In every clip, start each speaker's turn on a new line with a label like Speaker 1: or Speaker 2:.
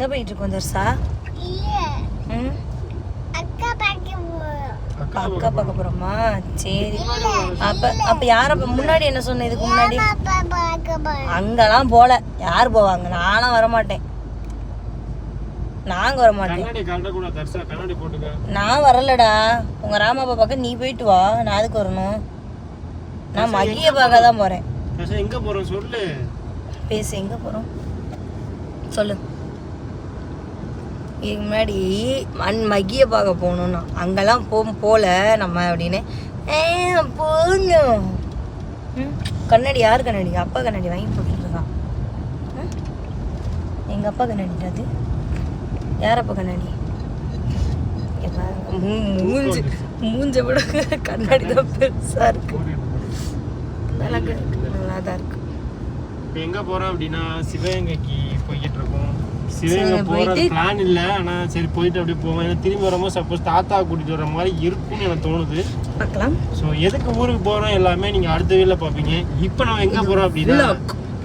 Speaker 1: எங்கே போயிட்டு இருக்கோம் தர்சா
Speaker 2: அக்கா
Speaker 1: அக்கா பார்க்க போகிறோமா சரி. அப்போ அப்போ யாரை முன்னாடி என்ன சொன்ன இதுக்கு முன்னாடி? அங்கெல்லாம் போல. யார் போவாங்க? நானும் வர மாட்டேன் நாங்க வர மாட்டேன் நான் வரலடா. உங்க ராமாப்பா பார்க்க நீ போயிட்டு வா. நான் அதுக்கு வரணும்? நான் மகிய பார்க்க தான் போறேன்.
Speaker 2: எங்க போறோம்? சொல்லு.
Speaker 1: பேசு எங்க போறோம்? சொல்லு. இதுக்கு முன்னாடி மண் மகிய பார்க்க போகணும்னா அங்கெல்லாம் போ போல நம்ம அப்படின்னு. ஏ போகணும் ம், கண்ணாடி யார் கண்ணாடி? அப்பா கண்ணாடி வாங்கி போட்டுருக்கான் எங்கள் ம்? அப்பா கண்ணாடி அது? யார் அப்பா கண்ணாடி? மூ- மூஞ்சி மூஞ்ச விட கண்ணாடி தான் பெருசாக இருக்கு. நல்லா இருக்கு நல்லா தான் இருக்கு.
Speaker 2: இப்போ போகிறோம் அப்படின்னா சிவகங்கைக்கு
Speaker 1: போய்
Speaker 2: சிவகங்கை
Speaker 1: போயிட்டு-
Speaker 2: பிளான் இல்ல. ஆனா சரி போயிட்டு அப்படியே போவோம். ஏன்னா திரும்பி வரும்போது சப்போஸ் தாத்தா கூட்டிட்டு வர மாதிரி இருக்கும்னு எனக்கு தோணுது.
Speaker 1: பார்க்கலாம்.
Speaker 2: ஸோ எதுக்கு ஊருக்கு போறோம்? எல்லாமே நீங்க அடுத்த வீட்ல பாப்பீங்க இப்போ நம்ம எங்க போறோம் அப்படின்னா.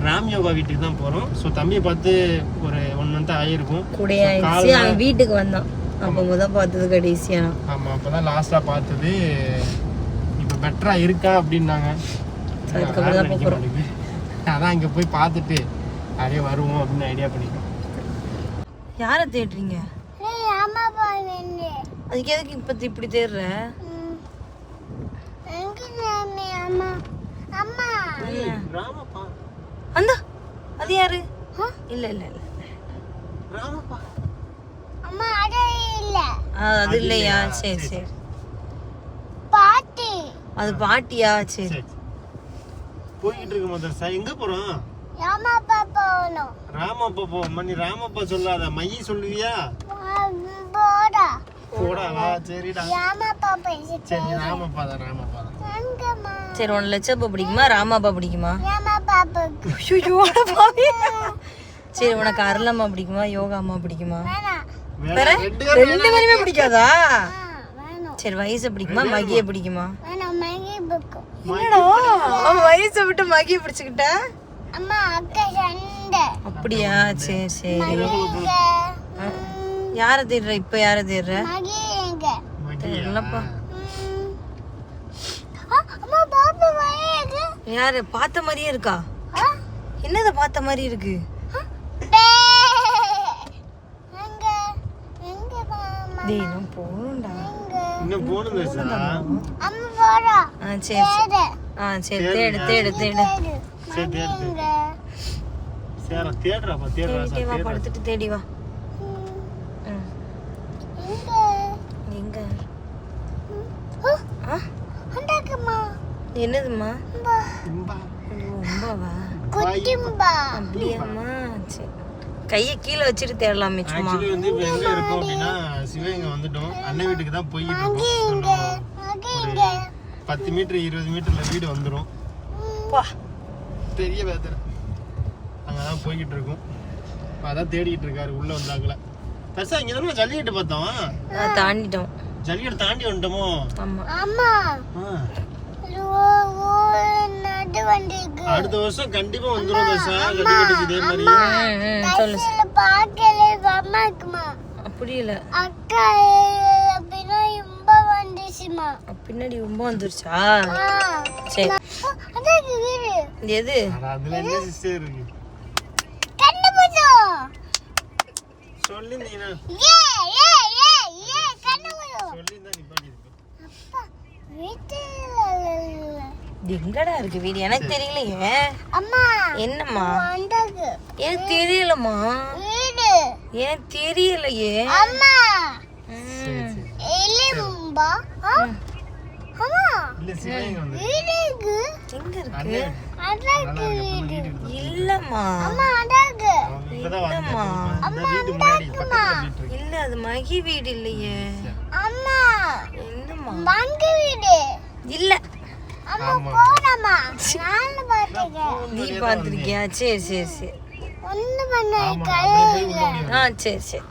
Speaker 2: ராம் யோகா வீட்டுக்கு தான் போறோம். ஸோ தம்பியை பார்த்து ஒரு ஒன் மந்த் ஆகிருக்கும்
Speaker 1: கூடையாயிடுச்சு அவன் வீட்டுக்கு வந்தான். அப்போ முத பார்த்தது கடைசியா.
Speaker 2: ஆமா அப்பதான் லாஸ்டா பார்த்தது. இப்போ பெட்டரா இருக்கா அப்படின்னாங்க.
Speaker 1: அதுக்கப்புறம் தான்.
Speaker 2: அதான் இங்க போய் பார்த்துட்டு அப்படியே வருவோம் அப்படின்னு ஐடியா பண்ணிட்டோம்
Speaker 1: யாரை தேடுறீங்க? அதுக்கு எதுக்கு இப்ப இப்படி தேடுற?
Speaker 2: ராமப்பா.
Speaker 1: அந்த அது யாரு? இல்ல இல்ல இல்ல. அது இல்லையா? சரி சரி அது பாட்டியா? சரி.
Speaker 2: சரி போய்கிட்டு இருக்க மதர்சா எங்க போறோம்? ராமப்பா போவோம் நீ ராமப்பா சொல்லாத. மைய சொல்லுவியா? போடா. வா சரிடா. சரி ராமப்பா தான் ராமப்பா தான்
Speaker 1: சரி உன் லட்சப்பா பிடிக்குமா? ராமாப்பா பிடிக்குமா? ஐயோ, அட பாவி. சரி உனக்கு அருளம்மா பிடிக்குமா? யோகா அம்மா பிடிக்குமா
Speaker 2: வேற? ரெண்டு பேரும்
Speaker 1: பிடிக்காதா? சரி வயசை பிடிக்குமா? மகிய பிடிக்குமா? என்னடா? அவன் வயசை விட்டு மகிய பிடிச்சுக்கிட்ட?
Speaker 3: அம்மா
Speaker 1: அப்படியா? சரி சரி. யாரை தேடுற? இப்ப யாரை தேடுற? தெரியலப்பா. யாரு? பார்த்த மாதிரியே இருக்கா? என்னத பார்த்த மாதிரி இருக்கு? நான் போகணும்டா.
Speaker 2: இன்னும் போகணும்
Speaker 1: ஆ சரி சரி. ஆ சரி தேடு தேடு தேடு.
Speaker 2: சரி தேடு. சரி தேடுறாப்பா தேடுறா
Speaker 1: படுத்துட்டு தேடி வா.
Speaker 3: எங்க?
Speaker 2: இம்பா.
Speaker 1: ரொம்பவா அப்படியாம்மா. சரி கையை கீழே வச்சுட்டு தேடலாமே சும்மா.
Speaker 2: ஆக்சுவலி வந்து இப்போ எங்க இருக்கோம் அப்படின்னா சிவகங்கை வந்துட்டோம். அண்ணன் வீட்டுக்கு தான் இருக்கோம்.
Speaker 3: எங்க
Speaker 2: பத்து மீட்டர் இருபது மீட்டர்ல வீடு வந்துடும்
Speaker 1: பா.
Speaker 2: பெரிய வேதனை. தான் போய்கிட்டு இருக்கோம் அதான் தேடிட்டு இருக்காரு உள்ள வந்தாங்கள பெருசா இங்க தானே ஜல்லிக்கட்டு பார்த்தோம்.
Speaker 1: தாண்டிட்டோம்.
Speaker 2: ஜல்லிக்கட்டு தாண்டி வந்துட்டோமோ?
Speaker 1: ஆமா.
Speaker 2: அடுத்த வருஷம் கண்டிப்பா வந்துடும் தர்ஷா ஜல்லிக்கட்டுக்கு இதே மாதிரி.
Speaker 1: சொல்லு.
Speaker 3: சில பார்க்கல அம்மா? இருக்குமா
Speaker 1: அப்படி இல்ல
Speaker 3: அக்கா அப்படின்னா ரொம்ப வந்துச்சுமா
Speaker 1: பின்னாடி ரொம்ப வந்துருச்சா?
Speaker 3: ஆ.
Speaker 1: சரி. எது?
Speaker 2: அதுல என்ன சிஸ்டர் இருக்கு?
Speaker 1: இது எங்கடா இருக்கு வீடு? எனக்கு தெரியலையே.
Speaker 3: அம்மா
Speaker 1: என்னம்மா?
Speaker 3: வந்தது.
Speaker 1: எனக்கு தெரியலம்மா.
Speaker 3: வீடு.
Speaker 1: எனக்கு தெரியலையே.
Speaker 3: அம்மா.
Speaker 2: சரி
Speaker 1: ம்.
Speaker 2: சரி
Speaker 3: எலும்பா ஆ? அம்மா
Speaker 2: இல்ல சிவகங்கை வந்து
Speaker 1: எங்க இருக்கு? இல்லம்மா. இல்ல அது மகி வீடு இல்லையே.
Speaker 3: அம்மா.
Speaker 1: என்னம்மா?
Speaker 3: மங்கு வீடு.
Speaker 1: இல்ல.
Speaker 3: அம்மா நான் பாத்துக்கேன்
Speaker 1: நீ பாத்திருக்கியா சரி சரி சரி.
Speaker 3: ஒண்ணு பண்ண
Speaker 1: ஆ சரி சரி.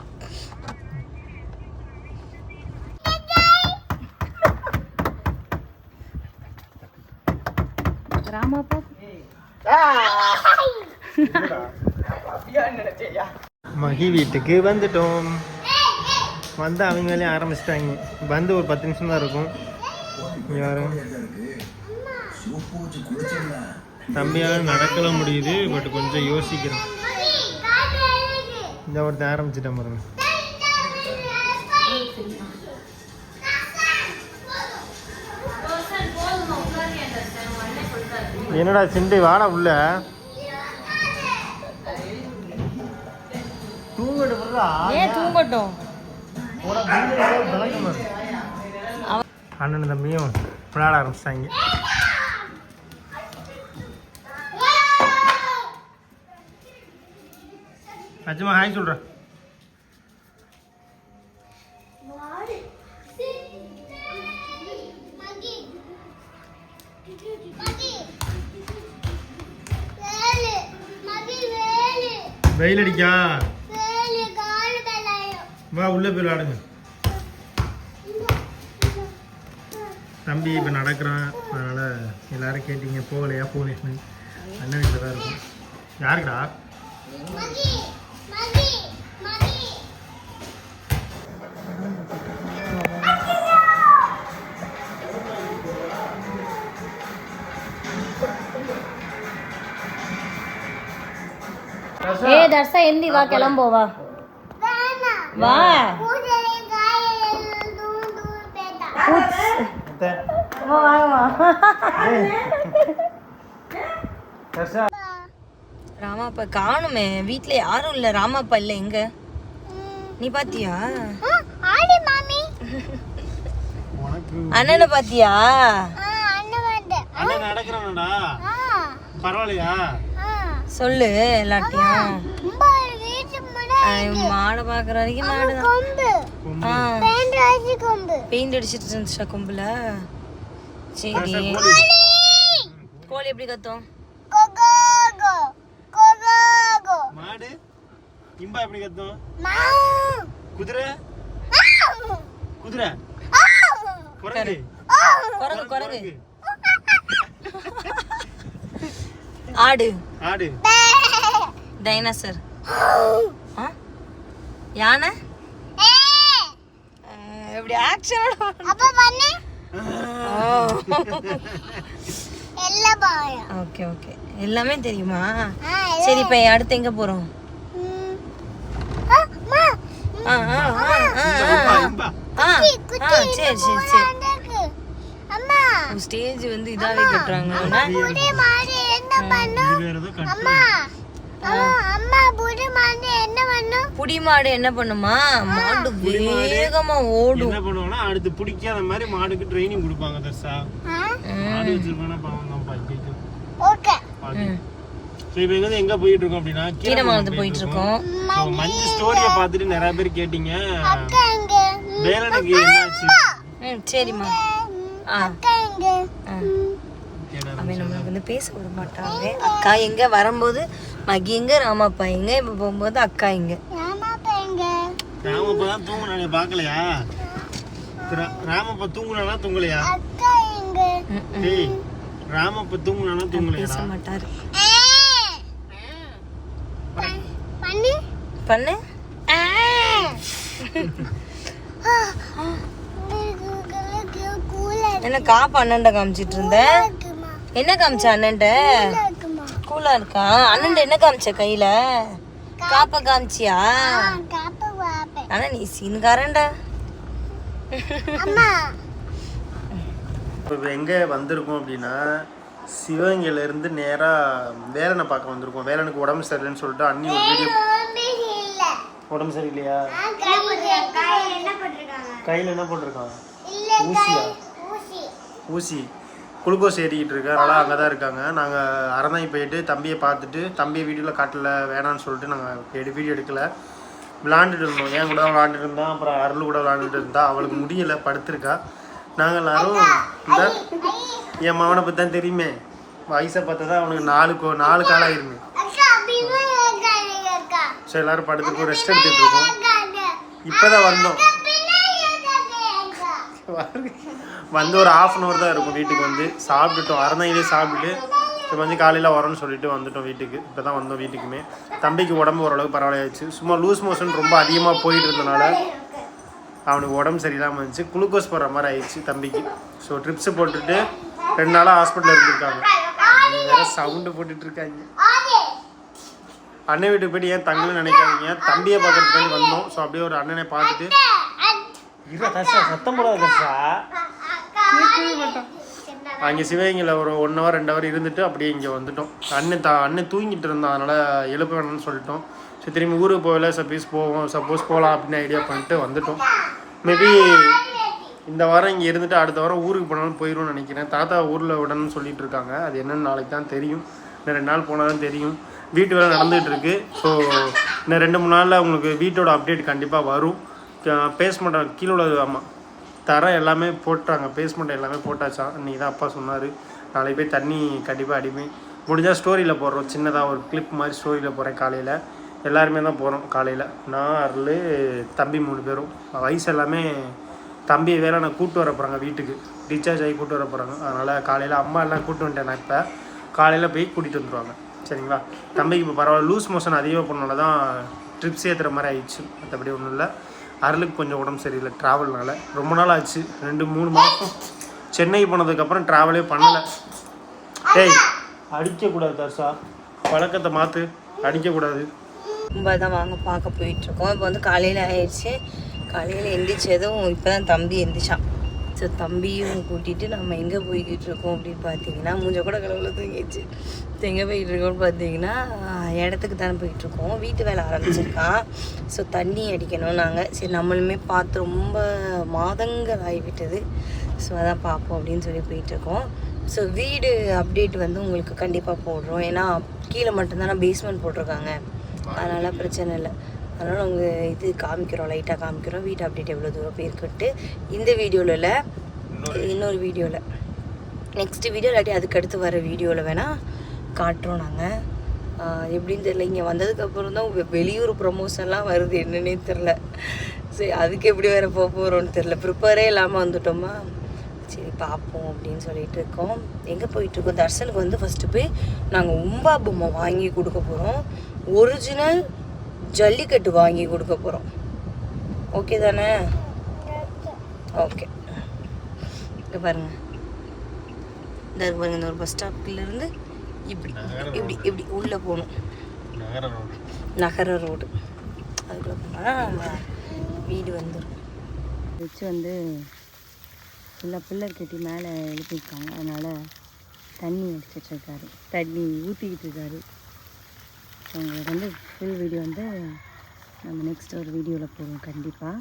Speaker 1: ராமாப்பா
Speaker 2: மகி வீட்டுக்கு வந்துட்டோம் வந்து அவங்க வேலையை ஆரம்பிச்சிட்டாங்க வந்து ஒரு பத்து நிமிஷம் தான் இருக்கும் யாரும் தம்பியால் நடக்கல முடியுது பட் கொஞ்சம் யோசிக்கிறோம் இந்த ஒருத்தன் ஆரம்பிச்சிட்டேன் பாருங்க என்னடா சிண்டு வாடா உள்ள.
Speaker 1: தூங்கட்டும்?
Speaker 2: அண்ணன் தம்பியும் விளையாட ஆரம்பிச்சிட்டாங்க. அச்சுமா ஹாய் சொல்கிறேன் வெயில் அடிக்கா. வா உள்ளே போய் விளையாடுங்க. தம்பி இப்போ நடக்கிறான். அதனால் எல்லாரும் கேட்டீங்க போகலையா போகலையான்னு அண்ணன் வீட்டில் தான் இருக்கும். யாருக்குடா?
Speaker 1: ஏ தர்சா எந்தி வா கிளம்போ வா. வா. ராமாப்பா காணுமே. வீட்ல யாரும் இல்ல. ராமாப்பா இல்ல எங்க நீ பாத்தியா? அண்ணனை பாத்தியா?
Speaker 3: அண்ணன் வந்து.
Speaker 2: அண்ணன் நடக்கிறானடா.
Speaker 3: ஆ.
Speaker 2: பரவாயில்லையா?
Speaker 1: சொல்லு எல்லாத்தையும் மாடை பாக்குற வரைக்கும்
Speaker 3: கொம்பு.
Speaker 1: பெயிண்ட் அடிச்சிட்டு இருந்துச்சா கொம்புல? சரி.
Speaker 2: கோழி.
Speaker 1: எப்படி கத்தும்?
Speaker 2: மாடு. இம்பா எப்படி கத்தும்? குதிரை. குதிரை. குரங்கு
Speaker 1: குரங்கு. குரங்கு. ஆடு.
Speaker 2: ஆடு.
Speaker 1: டைனோசர் ஆ? யானை? எப்படி ஆக்ஷனோட
Speaker 3: அப்ப பண்ணு.
Speaker 1: ஓகே ஓகே எல்லாமே தெரியுமா? சரி இப்போ அடுத்து எங்க போறோம்.
Speaker 3: ஆ, அம்மா.
Speaker 1: ஆ ஆ ஆ ஆ, சரி சரி சரி. ஸ்டேஜ் வந்து இதாவே கட்டுறாங்க
Speaker 3: புடி மாடு என்ன பண்ணும்? மாடு என்ன பண்ணும்?
Speaker 1: புடி மாடு என்ன பண்ணுமா? மாடு வேகமா ஓடும்.
Speaker 2: என்ன பண்ணுவாங்கன்னா அடுத்து பிடிக்காத மாதிரி மாடுக்கு ட்ரைனிங் கொடுப்பாங்க தர்ஷா
Speaker 3: ஆ?
Speaker 2: மாடு வச்சிருப்பானா பாவம் தான் பாக்கிக்கு
Speaker 3: ஓகே.
Speaker 2: ஸோ இப்போ எங்க எங்க போயிட்டு இருக்கோம்
Speaker 1: போயிட்டு
Speaker 2: மஞ்சு ஸ்டோரியை பார்த்துட்டு நிறைய பேர் கேட்டீங்க. வேலனுக்கு என்னாச்சு?
Speaker 1: சரிம்மா. ஆ. அவன் நம்மளுக்கு வந்து பேச விட மாட்டாங்க. அக்கா எங்க? வரும்போது மகி எங்க ராமாப்பா எங்க? இப்ப போகும்போது அக்கா எங்க?
Speaker 3: ராமாப்பா
Speaker 2: தான் பார்க்கலையா? ரா- ராமப்பா தூங்குனானா தூங்கலையா. டேய் ராமப்பா
Speaker 1: பேச மாட்டாரு.
Speaker 3: பண்ணு.
Speaker 1: என்ன காப்பா அண்ணன்ட்ட காமிச்சிட்டு இருந்த?
Speaker 3: இருக்குமா
Speaker 1: என்ன காமிச்ச அண்ணன்ட்ட? கூலா இருக்கா அண்ணன்ட்ட என்ன காமிச்ச கையில? காப்பா காமிச்சியா? ஆனா நீ சீன்காரன்டா.
Speaker 3: அம்மா.
Speaker 2: இப்போ எங்கே வந்திருக்கோம் அப்படின்னா சிவகங்கையிலேருந்து நேராக வேலனை பார்க்க வந்திருக்கோம். வேலனுக்கு உடம்பு சரியில்லைன்னு சொல்லிட்டு அண்ணி ஒரு வீடியோ
Speaker 3: இல்ல
Speaker 2: உடம்பு சரியில்லையா?
Speaker 3: என்ன போட்டிருக்காங்க?
Speaker 2: கையில் என்ன போட்டிருக்கான்
Speaker 3: இல்ல
Speaker 2: ஊசியா?
Speaker 3: ஊசி
Speaker 2: குளுக்கோஸ் ஏறிக்கிட்டு இருக்கு அதனால் அங்கே தான் இருக்காங்க. நாங்கள் அறந்தாங்கி போயிட்டு தம்பியை பார்த்துட்டு தம்பியை வீடியோவில் காட்டல வேணான்னு சொல்லிட்டு நாங்கள் எடு வீடியோ எடுக்கல. விளாண்டுட்டு இருந்தோம். என் கூட விளாண்டுட்டு இருந்தான் அப்புறம் அருள் கூட விளாண்டுட்டு இருந்தா அவளுக்கு முடியல படுத்திருக்கா. நாங்கள் எல்லாரும் இந்த என் மகனை பற்றி தான் தெரியுமே. வயசை பார்த்தா தான் அவனுக்கு நாலு கோ நாலு காலம் ஆயிருமே
Speaker 3: சரி
Speaker 2: ஸோ எல்லாரும் படுத்துட்டு ரெஸ்ட் எடுத்துகிட்டு இருக்கோம்.
Speaker 3: இப்போ
Speaker 2: தான் வந்தோம். வந்து ஒரு ஆஃப் அன் ஹவர் தான் இருக்கும் வீட்டுக்கு வந்து. சாப்பிட்டுட்டோம். அறந்தையிலே சாப்பிட்டுட்டு இப்போ வந்து காலையில் வரோன்னு சொல்லிட்டு வந்துட்டோம் வீட்டுக்கு. இப்போ தான் வந்தோம் வீட்டுக்குமே. தம்பிக்கு உடம்பு ஓரளவுக்கு பரவாயில்லாச்சு சும்மா லூஸ் மோஷன் ரொம்ப அதிகமாக போயிட்டு இருந்தனால அவனுக்கு உடம்பு சரியில்லாமல் இருந்துச்சு. குளுக்கோஸ் போடுற மாதிரி ஆயிடுச்சு தம்பிக்கு. ஸோ ட்ரிப்ஸு போட்டுட்டு ரெண்டு நாளாக ஹாஸ்பிட்டலில் இருந்திருக்காங்க. வேற சவுண்டு போட்டுட்டு இருக்காங்க. அண்ணன் வீட்டுக்கு போயிட்டு ஏன் தங்கன்னு நினைக்காதீங்க. தம்பியை பார்க்கறதுக்கு வந்தோம். ஸோ அப்படியே ஒரு அண்ணனை பார்த்துட்டு இல்லை தர்ஷா சத்தம் போடாத தர்ஷா அங்கே சிவகங்கையில் ஒரு ஒன் ஹவர் ரெண்டு ஹவர் இருந்துட்டு அப்படியே இங்கே வந்துட்டோம். அண்ணன் த அண்ணன் தூங்கிட்டு இருந்தான். அதனால் எழுப்ப வேணும்னு சொல்லிட்டோம். சரி திரும்பி ஊருக்கு போகல. சப்போஸ் போவோம். சப்போஸ் போகலாம் அப்படின்னு ஐடியா பண்ணிட்டு வந்துட்டோம். மேபி இந்த வாரம் இங்கே இருந்துட்டு அடுத்த வாரம் ஊருக்கு போனாலும் போயிடும்னு நினைக்கிறேன். தாத்தா ஊரில் விடணும்னு சொல்லிட்டு இருக்காங்க. அது என்னன்னு நாளைக்கு தான் தெரியும். இன்னும் ரெண்டு நாள் போனால் தான் தெரியும். வீட்டு வேலை நடந்துகிட்டு இருக்கு. ஸோ இன்னும் ரெண்டு மூணு நாளில் உங்களுக்கு வீட்டோட அப்டேட் கண்டிப்பாக வரும். பேஸ்மெண்ட் கீழே உள்ளது ஆமாம் தரம் எல்லாமே போட்டாங்க பேஸ்மெண்ட் எல்லாமே போட்டாச்சான் இன்றைக்கி தான் அப்பா சொன்னார். நாளைக்கு போய் தண்ணி கண்டிப்பாக அடிமை முடிஞ்சால் ஸ்டோரியில் போடுறோம். சின்னதாக ஒரு கிளிப் மாதிரி ஸ்டோரியில் போகிறேன் காலையில். எல்லாருமே தான் போகிறோம் காலையில். நான் அருள் தம்பி மூணு பேரும். வயசு எல்லாமே தம்பியை வேலை நான் கூப்பிட்டு வர போகிறாங்க வீட்டுக்கு. ரீசார்ஜ் ஆகி கூப்பிட்டு வர போகிறாங்க அதனால் காலையில் அம்மா எல்லாம் கூப்பிட்டு வந்துட்டேன் நான் இப்போ. காலையில் போய் கூட்டிகிட்டு வந்துருவாங்க. சரிங்களா? தம்பிக்கு இப்போ பரவாயில்ல. லூஸ் மோஷன் அதிகமாக பண்ணனால தான் ட்ரிப்ஸ் ஏற்றுற மாதிரி ஆயிடுச்சு. மற்றபடி ஒன்றும் இல்லை. அருளுக்கு கொஞ்சம் உடம்பு சரியில்லை ட்ராவல்னால ரொம்ப நாள் ஆச்சு ரெண்டு மூணு மாதம் சென்னை போனதுக்கப்புறம் ட்ராவலே பண்ணலை. டேய் அடிக்கக்கூடாது தர்ஷா. பழக்கத்தை மாற்று அடிக்கக்கூடாது.
Speaker 1: ரொம்ப தான் வாங்க பார்க்க போயிட்டுருக்கோம். இப்போ வந்து காலையில் ஆயிடுச்சு. காலையில் எந்திரிச்சதும் இப்போ தான் தம்பி எந்திரிச்சான். ஸோ தம்பியும் கூட்டிகிட்டு நம்ம எங்கே போய்கிட்டு இருக்கோம் அப்படின்னு பார்த்தீங்கன்னா மூஞ்ச கூட கடவுள தூங்கிடுச்சு. ஸோ எங்கே போயிட்டு இருக்கோம்னு பார்த்தீங்கன்னா இடத்துக்கு தானே போயிட்டுருக்கோம் வீட்டு வேலை ஆரம்பிச்சிருக்கான் ஸோ தண்ணி அடிக்கணும் நாங்கள் சரி நம்மளுமே பார்த்து ரொம்ப மாதங்கள் ஆகிவிட்டது. ஸோ அதான் பார்ப்போம் அப்படின்னு சொல்லி போயிட்டுருக்கோம் ஸோ வீடு அப்டேட் வந்து உங்களுக்கு கண்டிப்பாக போடுறோம். ஏன்னா கீழே மட்டும்தானே பேஸ்மெண்ட் போட்டிருக்காங்க. அதனால் பிரச்சனை இல்லை. அதனால் உங்கள் இது காமிக்கிறோம் லைட்டாக காமிக்கிறோம். வீட்டு அப்டேட் எவ்வளோ தூரம் போயிருக்குன்ட்டு இந்த வீடியோவில் இல்லை இன்னொரு வீடியோவில் நெக்ஸ்ட் வீடியோ இல்லாட்டி அதுக்கு அடுத்து வர வீடியோவில் வேணால் காட்டுறோம் நாங்கள் எப்படின்னு தெரியல. இங்கே வந்ததுக்கப்புறம் தான் வெளியூர் ப்ரொமோஷன்லாம் வருது என்னன்னே தெரில சரி அதுக்கு எப்படி வேறு போக போகிறோன்னு தெரில ப்ரிப்பேரே இல்லாமல் வந்துட்டோமா? சரி பார்ப்போம் அப்படின்னு சொல்லிட்டு இருக்கோம். எங்கே போயிட்டுருக்கோம் தர்ஷனுக்கு வந்து ஃபஸ்ட்டு போய் நாங்கள் உம்பா பொம்மை வாங்கி கொடுக்க போகிறோம் ஒரிஜினல் ஜல்லிக்கட்டு வாங்கி கொடுக்க போகிறோம் ஓகே தானே? ஓகே இங்கே பாருங்க. இந்த இருக்கு பாருங்க இந்த ஒரு பஸ் ஸ்டாப்லேருந்து இப்படி இப்படி இப்படி உள்ளே போகணும். நகர ரோடு அதுக்குள்ளே போனால் நம்ம வீடு வந்துடும் வச்சு வந்து ஃபுல்லாக பில்லர் கட்டி மேலே எழுப்பியிருக்காங்க. அதனால் தண்ணி அடிச்சிட்ருக்காரு தண்ணி ஊற்றிக்கிட்டு இருக்காரு. உங்களுக்கு வந்து ஃபுல் வீடியோ வந்து நம்ம நெக்ஸ்ட் ஒரு வீடியோவில் போடுவோம் கண்டிப்பாக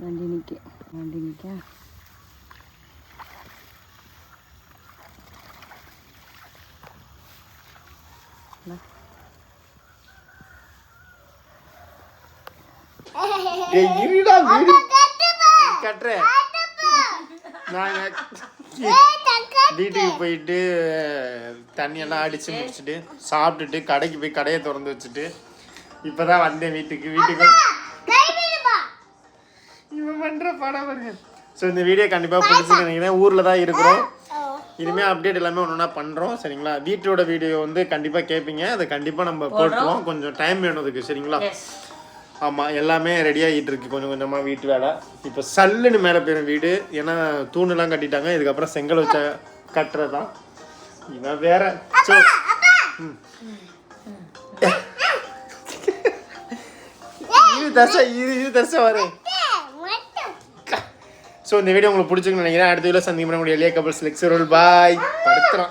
Speaker 1: வண்டி நிற்க வண்டி நிற்க
Speaker 2: கட்டுறேன். நாங்க வீட்டுக்கு போயிட்டு தண்ணியெல்லாம் அடிச்சு முடிச்சுட்டு சாப்பிட்டுட்டு கடைக்கு போய் கடையை திறந்து வச்சுட்டு இப்பதான் வந்தேன் வீட்டுக்கு. வீட்டுக்கு இவன் பண்ற படம் பாருங்க. ஸோ இந்த வீடியோ கண்டிப்பாக பிடிச்சிருக்கு நினைக்கிறேன். ஊரில் தான் இருக்கிறோம். இனிமேல் அப்டேட் எல்லாமே ஒன்று ஒன்றா பண்ணுறோம் சரிங்களா? வீட்டோட வீடியோ வந்து கண்டிப்பாக கேட்பீங்க அதை கண்டிப்பாக நம்ம போட்டுருவோம். கொஞ்சம் டைம் வேணும் அதுக்கு சரிங்களா? ஆமாம் எல்லாமே ரெடி ஆகிட்டு இருக்கு. கொஞ்சம் கொஞ்சமாக வீட்டு வேலை. இப்போ சல்லுன்னு மேலே போயிடும் வீடு. ஏன்னா தூணெல்லாம் கட்டிட்டாங்க. இதுக்கப்புறம் செங்கல் வச்ச கட்டுறது? இவன் வேற. ஸோ இரு தர்ஷா இரு இரு தர்ஷா வரேன் ஸோ இந்த வீடியோ உங்களுக்கு பிடிச்சிருக்குன்னு நினைக்கிறேன். அடுத்த வீடியோ சந்திக்கும் முடியும் எளிய கபல்ஸ் லெக்சர் பாய் படுத்துறோம்